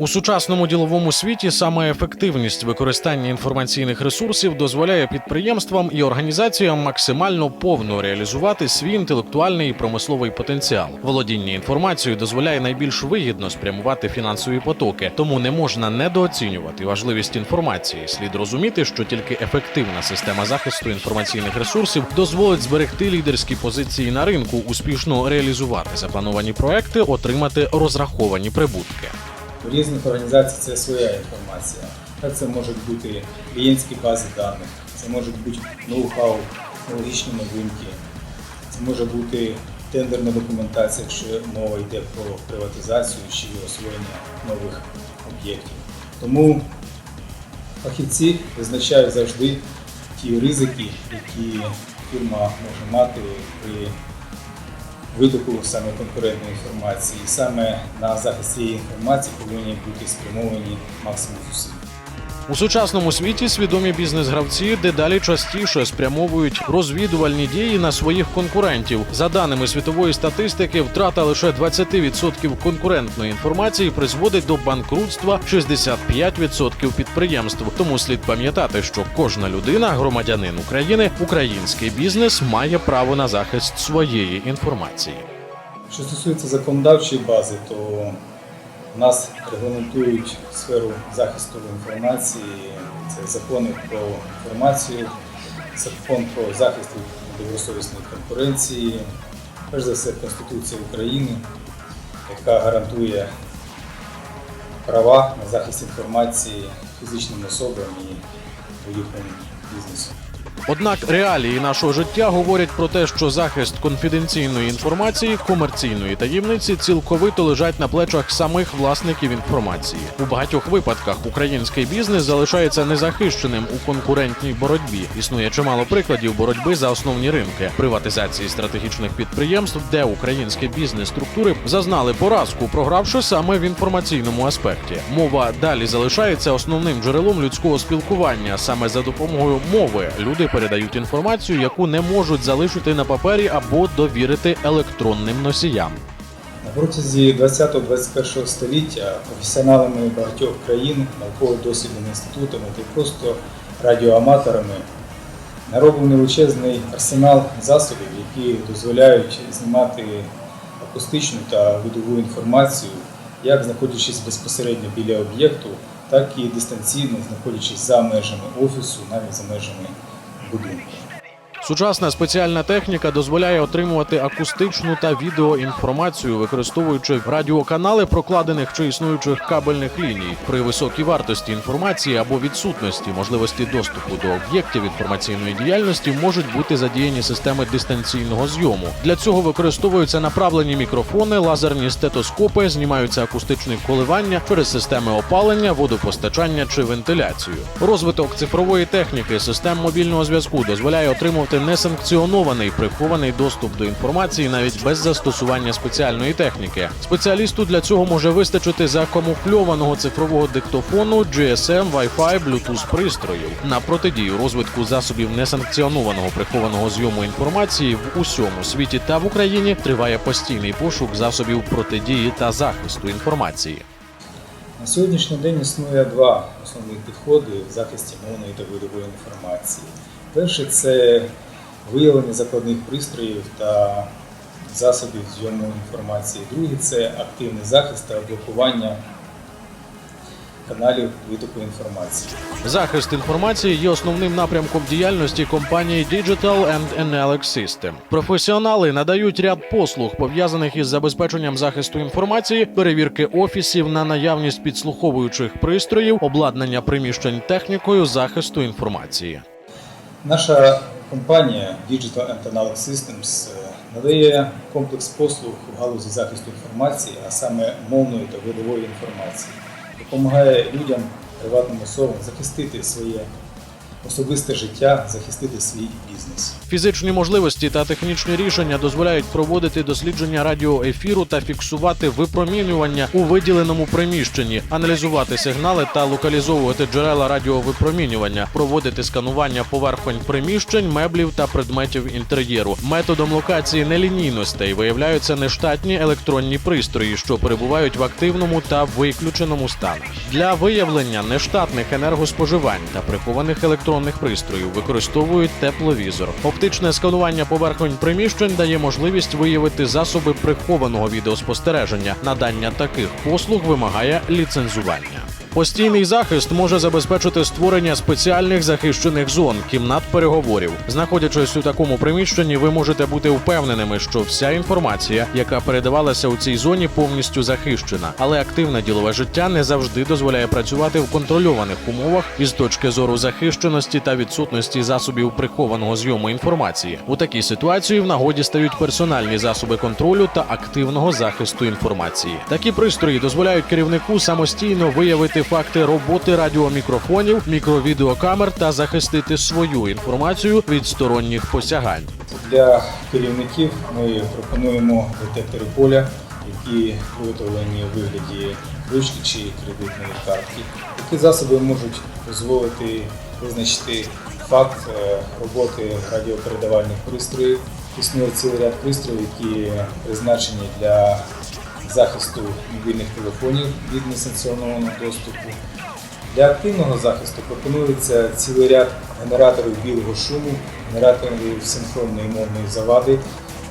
У сучасному діловому світі саме ефективність використання інформаційних ресурсів дозволяє підприємствам і організаціям максимально повно реалізувати свій інтелектуальний і промисловий потенціал. Володіння інформацією дозволяє найбільш вигідно спрямувати фінансові потоки, тому не можна недооцінювати важливість інформації. Слід розуміти, що тільки ефективна система захисту інформаційних ресурсів дозволить зберегти лідерські позиції на ринку, успішно реалізувати заплановані проекти, отримати розраховані прибутки. У різних організацій це своя інформація. Це можуть бути клієнтські бази даних, це можуть бути ноу-хау, технологічні новинки, це може бути тендерна документація, якщо мова йде про приватизацію чи освоєння нових об'єктів. Тому фахівці визначають завжди ті ризики, які фірма може мати при видобу саме конкурентної інформації. Саме на захист цієї інформації повинні бути спрямовані максимум зусиль. У сучасному світі свідомі бізнес-гравці дедалі частіше спрямовують розвідувальні дії на своїх конкурентів. За даними світової статистики, втрата лише 20% конкурентної інформації призводить до банкрутства 65% підприємств. Тому слід пам'ятати, що кожна людина, громадянин України, український бізнес має право на захист своєї інформації. Що стосується законодавчої бази, то нас регламентують сферу захисту інформації. Це закони про інформацію, закон про захист від недобросовісної конкуренції, перш за все Конституція України, яка гарантує права на захист інформації фізичним особам і будь-якому бізнесу. Однак реалії нашого життя говорять про те, що захист конфіденційної інформації, комерційної таємниці цілковито лежать на плечах самих власників інформації. У багатьох випадках український бізнес залишається незахищеним у конкурентній боротьбі. Існує чимало прикладів боротьби за основні ринки, приватизації стратегічних підприємств, де українські бізнес-структури зазнали поразку, програвши саме в інформаційному аспекті. Мова далі залишається основним джерелом людського спілкування. Саме за допомогою мови люди передають інформацію, яку не можуть залишити на папері або довірити електронним носіям. На протязі 20-21 століття професіоналами багатьох країн, науково-дослідними інститутами та просто радіоаматорами нароблений величезний арсенал засобів, які дозволяють знімати акустичну та видову інформацію, як знаходячись безпосередньо біля об'єкту, так і дистанційно знаходячись за межами офісу, навіть за межами будинку. Сучасна спеціальна техніка дозволяє отримувати акустичну та відеоінформацію, використовуючи радіоканали прокладених чи існуючих кабельних ліній. При високій вартості інформації або відсутності можливості доступу до об'єктів інформаційної діяльності можуть бути задіяні системи дистанційного зйому. Для цього використовуються направлені мікрофони, лазерні стетоскопи, знімаються акустичні коливання через системи опалення, водопостачання чи вентиляцію. Розвиток цифрової техніки, систем мобільного зв'язку дозволяє отримувати несанкціонований прихований доступ до інформації навіть без застосування спеціальної техніки. Спеціалісту для цього може вистачити закамуфльованого цифрового диктофону, GSM, Wi-Fi, Bluetooth пристроїв. На протидію розвитку засобів несанкціонованого прихованого зйому інформації в усьому світі та в Україні триває постійний пошук засобів протидії та захисту інформації. На сьогоднішній день існує два основних підходи в захисті мовної та видової інформації. Перше це виявлення закладних пристроїв та засобів зйому інформації. Другий це активний захист та блокування каналів витоку інформації. Захист інформації є основним напрямком діяльності компанії Digital and Analog System. Професіонали надають ряд послуг пов'язаних із забезпеченням захисту інформації, перевірки офісів на наявність підслуховуючих пристроїв, обладнання приміщень технікою захисту інформації. Наша компанія Digital and Analog Systems е, надає комплекс послуг в галузі захисту інформації, а саме мовної та видової інформації, допомагає людям, приватним особам захистити своє особисте життя, захистити свій бізнес. Фізичні можливості та технічні рішення дозволяють проводити дослідження радіоефіру та фіксувати випромінювання у виділеному приміщенні, аналізувати сигнали та локалізовувати джерела радіовипромінювання, проводити сканування поверхонь приміщень, меблів та предметів інтер'єру. Методом локації нелінійностей виявляються нештатні електронні пристрої, що перебувають в активному та виключеному станах. Для виявлення нештатних енергоспоживань та прихованих електронних пристроїв використовують тепловізор. Оптичне сканування поверхонь приміщень дає можливість виявити засоби прихованого відеоспостереження. Надання таких послуг вимагає ліцензування. Постійний захист може забезпечити створення спеціальних захищених зон, кімнат переговорів. Знаходячись у такому приміщенні, ви можете бути впевненими, що вся інформація, яка передавалася у цій зоні, повністю захищена. Але активне ділове життя не завжди дозволяє працювати в контрольованих умовах із точки зору захищеності та відсутності засобів прихованого зйому інформації. У такій ситуації в нагоді стають персональні засоби контролю та активного захисту інформації. Такі пристрої дозволяють керівнику самостійно виявити факти роботи радіомікрофонів, мікровідеокамер та захистити свою інформацію від сторонніх посягань. Для керівників ми пропонуємо детектори поля, які виготовлені у вигляді ручки чи кредитної картки. Такі засоби можуть дозволити визначити факт е, роботи радіопередавальних пристроїв. Існує цілий ряд пристроїв, які призначені для захисту мобільних телефонів від несанкціонованого доступу. Для активного захисту пропонується цілий ряд генераторів білого шуму, генераторів синхронної мовної завади.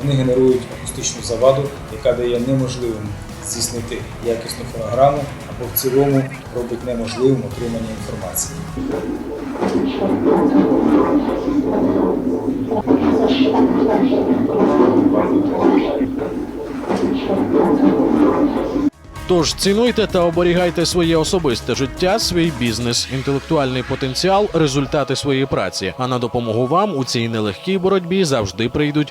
Вони генерують акустичну заваду, яка дає неможливим здійснити якісну фонограму або в цілому робить неможливим отримання інформації. Тож цінуйте та оберігайте своє особисте життя, свій бізнес, інтелектуальний потенціал, результати своєї праці. А на допомогу вам у цій нелегкій боротьбі завжди прийдуть